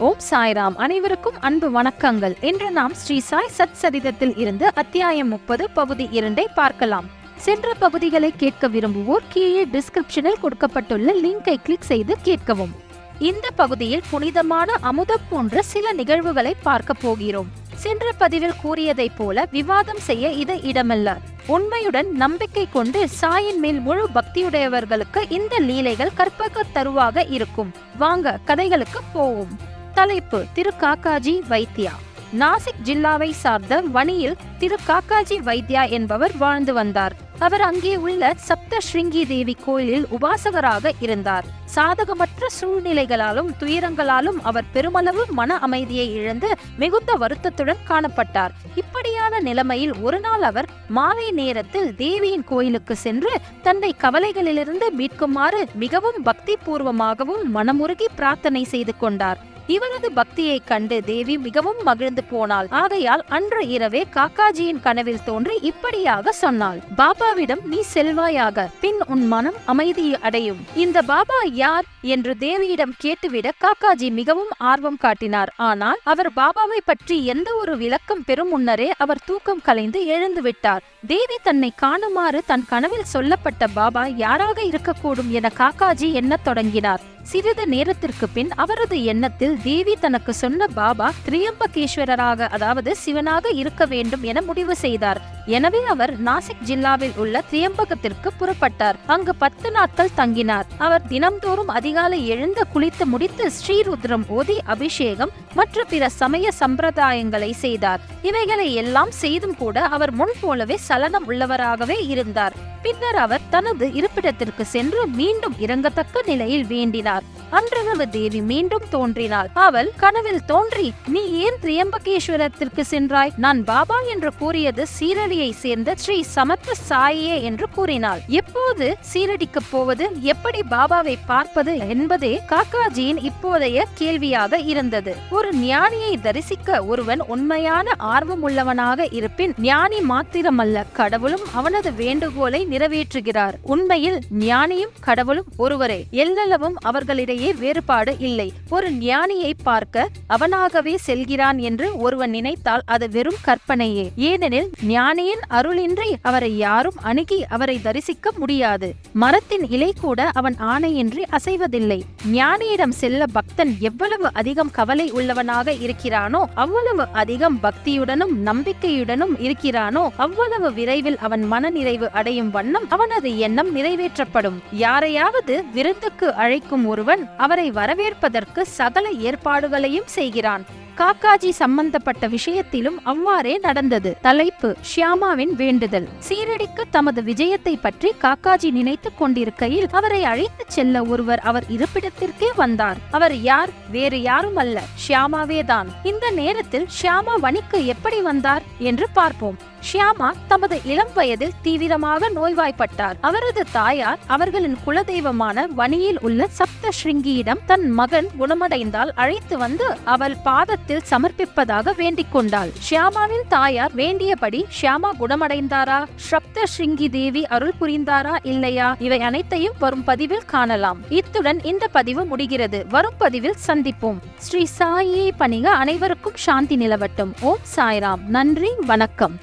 ஓம் சாய்ராம். அனைவருக்கும் அன்பு வணக்கங்கள். இன்று நாம் ஸ்ரீ சாய் சத் சரிதத்தில் இருந்து அத்தியாயம் முப்பது பகுதி இரண்டை பார்க்கலாம். சென்ற பகுதிகளை கேட்க விரும்புவோர் கீழே டிஸ்கிரிப்ஷனில் கொடுக்கப்பட்டுள்ள லிங்கை கிளிக் செய்து கேட்கவும். இந்த பகுதியில் புனிதமான அமுதம் போன்ற சில நிகழ்வுகளை பார்க்க போகிறோம். சென்ற பதிவில் கூறியதைப் போல விவாதம் செய்ய இது இடமல்ல. உண்மையுடன் நம்பிக்கை கொண்டு சாயின் மேல் முழு பக்தியுடையவர்களுக்கு இந்த லீலைகள் கற்பக தருவாக இருக்கும். வாங்க கதைகளுக்கு போவோம். தலைப்பு திரு காக்காஜி வைத்தியா. நாசிக் ஜில்லாவை சார்ந்த வணியில் திரு காக்காஜி வைத்தியா என்பவர் வாழ்ந்து வந்தார். அவர் அங்கே உள்ள சப்த ஸ்ருங்கி தேவி கோயிலில் உபாசகராக இருந்தார். சாதகமற்ற சூழ்நிலைகளாலும் துயரங்களாலும் அவர் பெருமளவு மன அமைதியை இழந்து மிகுந்த வருத்தத்துடன் காணப்பட்டார். இப்படியான நிலைமையில் ஒரு நாள் அவர் மாலை நேரத்தில் தேவியின் கோயிலுக்கு சென்று தன்னை கவலைகளிலிருந்து மீட்குமாறு மிகவும் பக்தி பூர்வமாகவும் மனமுருகி பிரார்த்தனை செய்து கொண்டார். இவரது பக்தியை கண்டு தேவி மிகவும் மகிழ்ந்து போனாள். ஆகையால் அன்று இரவே காக்காஜியின் கனவில் தோன்றி இப்படியாக சொன்னாள். பாபாவிடம் நீ செல்வாயாக. பின் உன் மனம் அமைதி அடையும். இந்த பாபா யார்? என்று தேவியிடம் கேட்டுவிட காக்காஜி மிகவும் ஆர்வம் காட்டினார். ஆனால் அவர் பாபாவை பற்றி எந்த ஒரு விளக்கம் பெறும் முன்னரே அவர் தூக்கம் கலைந்து எழுந்து விட்டார். தேவி தன்னை காணுமாறு தன் கனவில் சொல்லப்பட்ட பாபா யாராக இருக்கக்கூடும் என காக்காஜி எண்ணத் தொடங்கினார். சிறிது நேரத்திற்கு பின் அவரது எண்ணத்தில் தேவி தனக்கு சொன்ன பாபா திரியம்பகேஸ்வரராக அதாவது சிவனாக இருக்க வேண்டும் என முடிவு செய்தார். எனவே அவர் நாசிக் ஜில்லாவில் உள்ள திரியம்பகத்திற்கு புறப்பட்டார். அங்கு பத்து நாட்கள் தங்கினார். அவர் தினம்தோறும் அதிகாலை எழுந்து குளித்து முடித்து ஸ்ரீருத்ரம் ஓதி அபிஷேகம் மற்ற பிற சமய சம்பிரதாயங்களை செய்தார். இவைகளை எல்லாம் செய்தும் கூட அவர் முன் போலவே சலனம் உள்ளவராகவே இருந்தார். பின்னர் அவர் தனது இருப்பிடத்திற்கு சென்று மீண்டும் இறங்கத்தக்க நிலையில் வேண்டினார். அன்றிரவு தேவி மீண்டும் தோன்றினாள். அவள் கனவில் தோன்றி நீ ஏன் திரியம்பகேஸ்வரத்திற்கு சென்றாய்? நான் பாபா என்று கூறியது மும்பையை சேர்ந்த ஸ்ரீ சமர்த்த சாயே என்று கூறினாள். எப்போது சீரடிக்கு போவது எப்படி பாபாவை பார்ப்பது என்பதே காக்காஜியின் இப்போதைய கேள்வியாக இருந்தது. ஒரு ஞானியை தரிசிக்க ஒருவன் உண்மையான ஆர்வம் உள்ளவனாக இருப்பின் ஞானி மாத்திரமல்ல கடவுளும் அவனது வேண்டுகோளை நிறைவேற்றுகிறார். உண்மையில் ஞானியும் கடவுளும் ஒருவரே எல்லளவும் அவர்களிடையே வேறுபாடு இல்லை. ஒரு ஞானியை பார்க்க அவனாகவே செல்கிறான் என்று ஒருவன் நினைத்தால் அது வெறும் கற்பனையே. ஏனெனில் ஞானியின் அருளின்றி அவரை யாரும் அணுகி அவரை தரிசிக்க முடியாது. மரத்தின் இலை கூட அவன் ஆணையின்றி அசைவதில்லை. ஞானியிடம் செல்ல பக்தன் எவ்வளவு அதிகம் கவலை உள்ளவனாக இருக்கிறானோ அவ்வளவு அதிகம் பக்தியுடனும் நம்பிக்கையுடனும் இருக்கிறானோ அவ்வளவு விரைவில் அவன் மனநிறைவு அடையும் வண்ணம் அவனது எண்ணம் நிறைவேற்றப்படும். யாரையாவது விருந்துக்கு அழைக்கும் ஒருவன் அவரை வரவேற்பதற்கு சகல ஏற்பாடுகளையும் செய்கிறான். காக்காஜி சம்பந்தப்பட்ட விஷயத்திலும் அவ்வாறே நடந்தது. தலைப்பு ஷியாமாவின் வேண்டுதல். சீரடிக்கு தமது விஜயத்தை பற்றி காக்காஜி நினைத்துக் கொண்டிருக்கையில் அவரை அழைத்து செல்ல ஒருவர் அவர் இருப்பிடத்திற்கே வந்தார். அவர் யார்? வேறு யாரும் அல்ல ஷியாமாவே தான் இந்த நேரத்தில் ஷியாமா வணிக்கு எப்படி வந்தார்? என்று பார்ப்போம். ஷியாமா தமது இளம் வயதில் தீவிரமாக நோய்வாய்ப்பட்டார். அவரது தாயார் அவர்களின் குலதெய்வமான வணியில் உள்ள சப்த ஸ்ருங்கியிடம் தன் மகன் குணமடைந்தால் அழைத்து வந்து அவள் பாதத்தில் சமர்ப்பிப்பதாக வேண்டிக் கொண்டாள். ஷியாமாவின் தாயார் வேண்டியபடி ஷியாமா குணமடைந்தாரா? சப்த ஸ்ருங்கி தேவி அருள் புரிந்தாரா இல்லையா? இவை அனைத்தையும் வரும் பதிவில் காணலாம். இத்துடன் இந்த பதிவு முடிகிறது. வரும் பதிவில் சந்திப்போம். ஸ்ரீ சாயியை பணிக அனைவருக்கும் சாந்தி நிலவட்டும். ஓம் சாய்ராம். நன்றி. வணக்கம்.